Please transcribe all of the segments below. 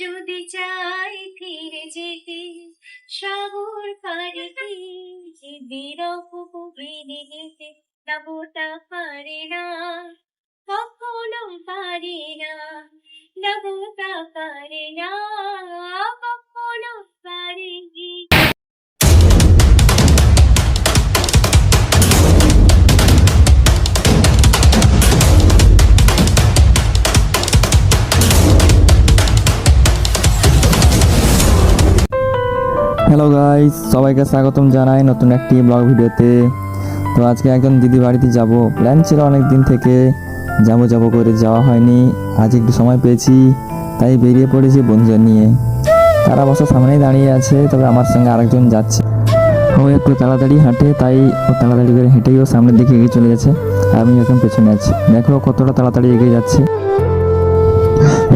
যদি চাই ফিরে যেতে, সাগর পাড়িতে বিরহ বেড়ে যেতে নবটা পারে না। কখনো পারে না নবটা পারে না। হ্যালো গাইস সবাইকে স্বাগতম জানাই নতুন একটি ব্লগ ভিডিওতে। তো আজকে একজন দিদি বাড়িতে যাব। প্ল্যান ছিল অনেক দিন থেকে যাব যাব করে, যাওয়া হয়নি। আজ একটু সময় পেয়েছি, তাই বেরিয়ে পড়েছি বন্ধুদের নিয়ে। তারা অবশ্য সামনেই দাঁড়িয়ে আছে, তবে আমার সঙ্গে আরেকজন যাচ্ছে। ও একটু তাড়াতাড়ি হাঁটে, তাই ও তাড়াতাড়ি করে হেঁটেই ও সামনের দিকে এগিয়ে চলে গেছে আমি এখন পেছনে আছি। দেখো কতটা তাড়াতাড়ি এগিয়ে যাচ্ছে।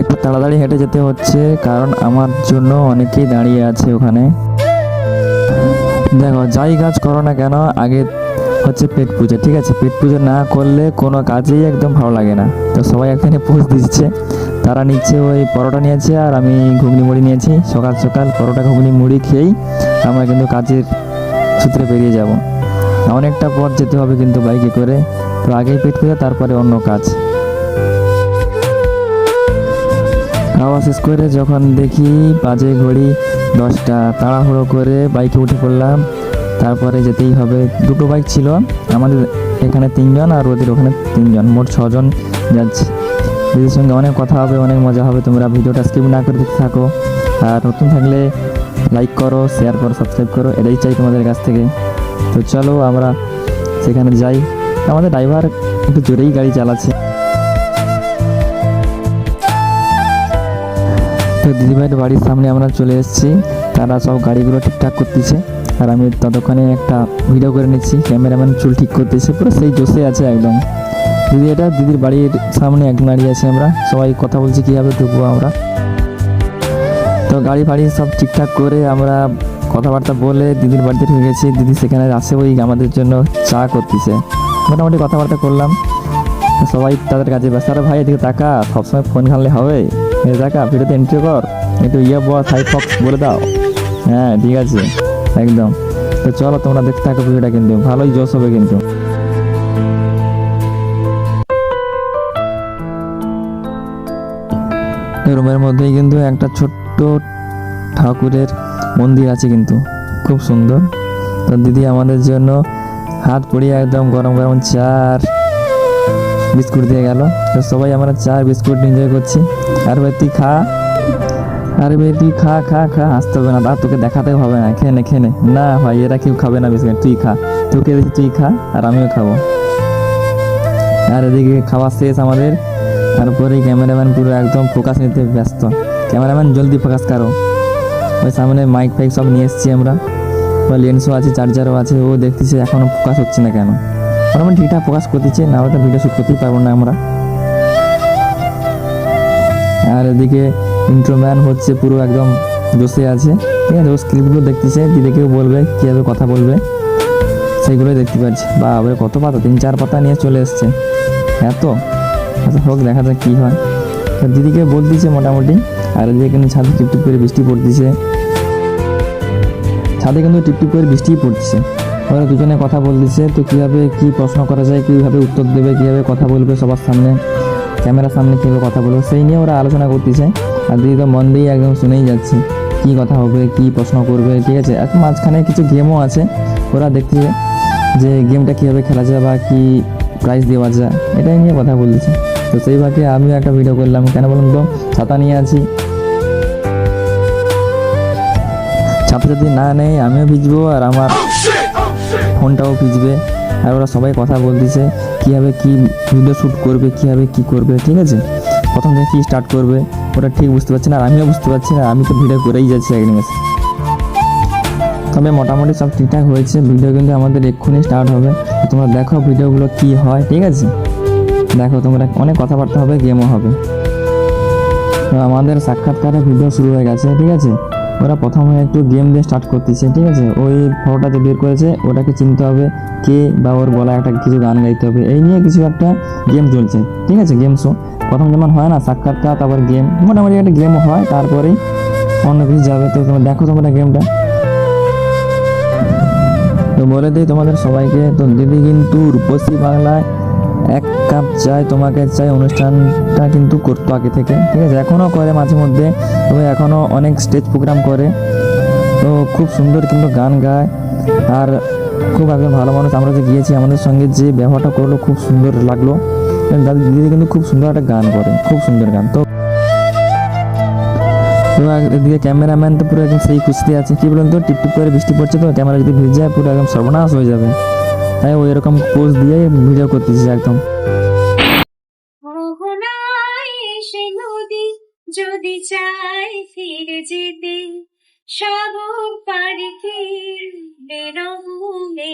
একটু তাড়াতাড়ি হেঁটে যেতে হচ্ছে, কারণ আমার জন্য অনেকেই দাঁড়িয়ে আছে ওখানে। দেখো, যাই কাজ করো না কেন, আগে হচ্ছে পেট পুজো, ঠিক আছে? পেট পুজো না করলে কোনো কাজেই একদম ভালো লাগে না। তো সবাই এখানে পোজ দিচ্ছে। তারা নিচ্ছে ওই পরোটা নিয়েছে আর আমি ঘুগনি মুড়ি নিয়েছি। সকাল সকাল পরোটা, ঘুগনি, মুড়ি খেয়েই আমরা কিন্তু কাজের সূত্রে বেরিয়ে যাব। অনেকটা পথ যেতে হবে কিন্তু বাইকে করে। তো আগেই পেট পুজো, তারপরে অন্য কাজ। খাওয়া শেষ করে যখন দেখি বাজে ঘড়ি দশটা তাড়াহুড়ো করে বাইকে উঠে পড়লাম। তারপরে যেতেই হবে। দুটো বাইক ছিল। আমাদের এখানে তিনজন আর ওদের ওখানে তিনজন। মোট ছজন যাচ্ছে। দিদির সঙ্গে অনেক কথা হবে, অনেক মজা হবে। তোমরা ভিডিওটা স্কিপ না করে দেখতে থাকো। আর নতুন থাকলে লাইক করো শেয়ার করো সাবস্ক্রাইব করো। এটাই চাই তোমাদের কাছ থেকে। তো চলো আমরা সেখানে যাই। আমাদের ড্রাইভার একটু জোরেই গাড়ি চালাচ্ছে। দিদিভাইয়ের বাড়ির সামনে আমরা চলে এসেছি। তারা সব গাড়িগুলো ঠিকঠাক করতেছে। আর আমি ততক্ষণে একটা ভিডিও করে নিচ্ছি। ক্যামেরাম্যান চুল ঠিক করতেছে, পুরো সেই জোশে আছে একদম। দিদি, এটা দিদির বাড়ির সামনে একদম দাঁড়িয়ে আছি আমরা। সবাই কথা বলছি, কীভাবে ঢুকবো আমরা? তো গাড়ি ফাড়ি সব ঠিকঠাক করে আমরা কথাবার্তা বলে দিদির বাড়িতে ঢুকে গেছি। দিদি সেখানে আসে ওই আমাদের জন্য চা করতেছে। মোটামুটি কথাবার্তা করলাম। সবাই তাদের কাছে ব্যস্ত। ভাই, এদিকে তাকা। সবসময় ফোন ঘানলে হবে। টাকা ভিডিওতে এন্ট্রি কর। একটু ইয়ে বস হাই ফক্স বলে দাও। হ্যাঁ ঠিক আছে, একদম। তো চলো, তোমরা দেখতে থাকো ভিডিওটা কিন্তু। ভালোই জোশ হবে কিন্তু। রুমের মধ্যেই কিন্তু একটা ছোট্ট ঠাকুরের মন্দির আছে কিন্তু। খুব সুন্দর। তো দিদি, আমাদের জন্য হাত পড়িয়ে একদম গরম গরম চা আর বিস্কুট দিয়ে গেল। তো সবাই আমরা চা, বিস্কুট এনজয় করছি। আর ভাই, তুই খা। আরে ভাই, তুই খা খা খা। আসতে হবে না, তা তোকে দেখাতে হবে না। খেয়ে নে খেয়ে নে। না ভাই, এরা কেউ খাবে না বিস্কুট, তুই খা। তোকে দেখি তুই খা, আর আমিও খাব। আর এদিকে খাওয়া শেষ আমাদের। তারপরে ক্যামেরাম্যান পুরো একদম ফোকাস নিতে ব্যস্ত। ক্যামেরাম্যান, জলদি ফোকাস করো। ওই সামনে মাইক ফাইক সব নিয়ে এসেছি আমরা। বা লেন্সও আছে চার্জারও আছে, ও দেখতেছে, এখনও ফোকাস হচ্ছে না কেন? মোটামুটি ঠিকঠাক প্রকাশ করতেছে, না হলে তো ভিডিও শ্যুট করতেই পারব না আমরা। আর এদিকে ইন্ট্রোম্যান হচ্ছে পুরো একদম বসে আছে। ঠিক আছে, ও স্ক্রিপ্টগুলো দেখতেছে দিদিকেও বলবে, কীভাবে কথা বলবে। সেইগুলোই দেখতে পাচ্ছি। বা ওরে কত পাতা, তিন চার পাতা নিয়ে চলে এসছে। এত? আচ্ছা হোক, দেখা যাক কী হয়। তো দিদিকে বলতেছে মোটামুটি, আর এদিকে কিন্তু ছাদে টিপটিপ করে বৃষ্টি পড়তেছে। ছাদে কিন্তু টিপটিপ করে বৃষ্টি পড়তেছে। ওরা দুজনে কথা বলতেছে, তো কীভাবে কী প্রশ্ন করা যায়, কীভাবে উত্তর দেবে, কীভাবে কথা বলবে সবার সামনে, ক্যামেরার সামনে কীভাবে কথা বলবে, সেই নিয়ে ওরা আলোচনা করতেছে। আর দিদি তো মন দিয়ে একদম শুনেই যাচ্ছে, কী কথা হবে, কী প্রশ্ন করবে, ঠিক আছে? আর মাঝখানে কিছু গেমও আছে, ওরা দেখতেছে যে গেমটা কীভাবে খেলা যায় বা কী প্রাইজ দেওয়া যায়, এটাই নিয়ে কথা বলতেছে। তো সেই ভাগে আমিও একটা ভিডিও করলাম, কেন বলুন তো? ছাতা নিয়ে আছি। ছাতা যদি না নেই, আমিও ভিজবো আর আমার ফোনটাও ভিজবে আর ওরা সবাই কথা বলতেছে, কীভাবে কী ভিডিও শ্যুট করবে, কীভাবে কী করবে, ঠিক আছে? প্রথম থেকে কী স্টার্ট করবে, ওরা ঠিক বুঝতে পারছে না আর আমিও বুঝতে পারছি না, আমি তো ভিডিও করেই যাচ্ছি একনিমেষে তবে মোটামুটি সব ঠিকঠাক হয়েছে ভিডিও কিন্তু আমাদের এক্ষুনি স্টার্ট হবে। তোমরা দেখো ভিডিওগুলো কি হয়, ঠিক আছে? দেখো তোমরা অনেক কথাবার্তা হবে গেমও হবে। আমাদের সাক্ষাৎকারে ভিডিও শুরু হয়ে গেছে, ঠিক আছে? ওরা প্রথমে একটু গেম দিয়ে স্টার্ট করতেছে, ঠিক আছে? ওই ফটোটা যে বের করেছে, ওটাকে চিনতে হবে কে বা ওর গলায় একটা কিছু গান গাইতে হবে। এই নিয়ে কিছু একটা গেম চলছে, ঠিক আছে? গেম শো প্রথম যেমন হয় না সাক্ষাৎকার তারপর গেম মোটামুটি একটা গেম হয় তারপরেই অন্য কিছু যাবে। তো তোমরা দেখো তোমরা গেমটা তো বলে দিই তোমাদের সবাইকে, তো দিদি কিন্তু রূপসী বাংলায় এক কাপ চাই, তোমাকে চাই, অনুষ্ঠানটা কিন্তু করতো আগে থেকে। ঠিক আছে এখনও করে মাঝে মধ্যে। তবে এখনও অনেক স্টেজ প্রোগ্রাম করে। তো খুব সুন্দর কিন্তু গান গায়। আর খুব একজন ভালো মানুষ। আমরা যে গিয়েছি, আমাদের সঙ্গে যে ব্যবহারটা করল, খুব সুন্দর লাগল। দাদি দিদি কিন্তু খুব সুন্দর একটা গান করে। খুব সুন্দর গান। তো এদিকে ক্যামেরাম্যান তো পুরো একদম সেই খুশিতে আছে। কি বলুন তো? টিপ টিপ করে বৃষ্টি পড়ছে তো, ক্যামেরা যদি ভিজে যায়, পুরো একদম সর্বনাশ হয়ে যাবে। তাই ওই এরকম পোজ দিয়ে ভিডিও করতেছি একদম। যদি চাই ফিরে যেতে সাগর পারিকে কি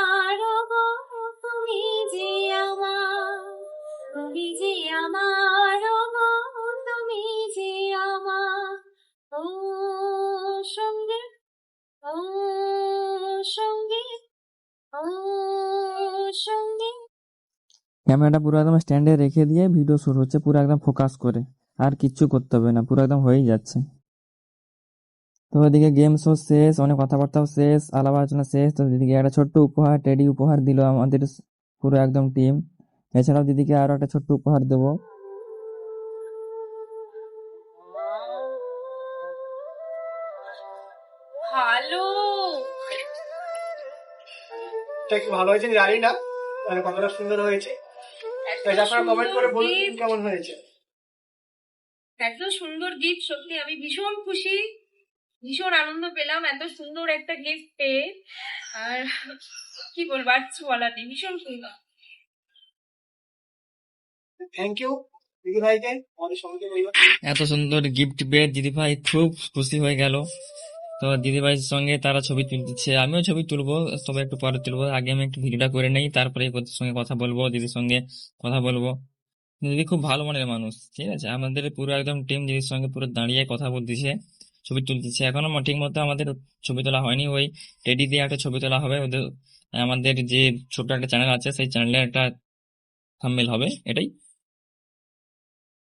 তুমি যে আমার তুমি যে আমার ও সঙ্গে ও সঙ্গে ও সঙ্গে ক্যামেরাটা পুরো একদম স্ট্যান্ডে রেখে দিয়ে ভিডিও শুরু হচ্ছে, পুরো একদম ফোকাস করে। আর কিচ্ছু করতে হবে না, পুরো একদম হয়েই যাচ্ছে। তো ওইদিকে গেম শো শেষ, অনেক কথাবার্তাও শেষ আলাপ আলোচনা শেষ। তো এদিকে একটা ছোট্ট উপহার টেডি উপহার দিল আমাদের পুরো একদম টিম এছাড়াও দিদিকে আরও একটা ছোট্ট উপহার দেবো। ভালো। এটা ভালো হয়েছে? জানি না। মানে কতটা সুন্দর হয়েছে? আপনারা কমেন্ট করে বলুন কেমন হয়েছে? এত সুন্দর গিফট সত্যি আমি ভীষণ খুশি। ভীষণ আনন্দ পেলাম এত সুন্দর একটা গিফট পেয়ে। আর কি বলব আর কিছু বলার নেই ভীষণ সুন্দর। থ্যাংক ইউ দিদি ভাইকে, আমাদের এত সুন্দর গিফট পেয়ে দিদিভাই খুব খুশি হয়ে গেল। তো দিদিভাইয়ের সঙ্গে তারা ছবি তুলতেছে আমিও ছবি তুলবো, তবে একটু পরে তুলবো। আগে আমি একটু ভিডিওটা করে নেই, তারপরে ওদের সঙ্গে কথা বলব, দিদির সঙ্গে কথা বলব। দিদি খুব ভালো মনের মানুষ, ঠিক আছে? আমাদের পুরো একদম টিম দিদির সঙ্গে পুরো দাঁড়িয়ে কথা বলতেছে, ছবি তুলতেছে। এখনও ঠিক মতো আমাদের ছবি তোলা হয়নি। ওই টেডি দিয়ে একটা ছবি তোলা হবে। ওদের আমাদের যে ছোট একটা চ্যানেল আছে, সেই চ্যানেলে একটা থাম্বনেল হবে, এটাই।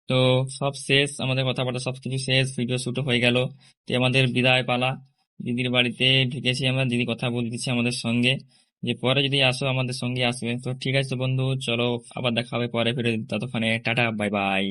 তো সব শেষ, আমাদের কথাবার্তা সব কিছু শেষ ভিডিও শুটও হয়ে গেল। তো আমাদের বিদায় পালা। দিদির বাড়িতে ঢুকেছি আমরা, দিদি কথা বলতেছি আমাদের সঙ্গে। যে পরে যদি আসো আমাদের সঙ্গে আসবে। তো ঠিক আছে বন্ধু, চলো আবার দেখা হবে পরে, ফিরে ততক্ষণে টাটা বাই বাই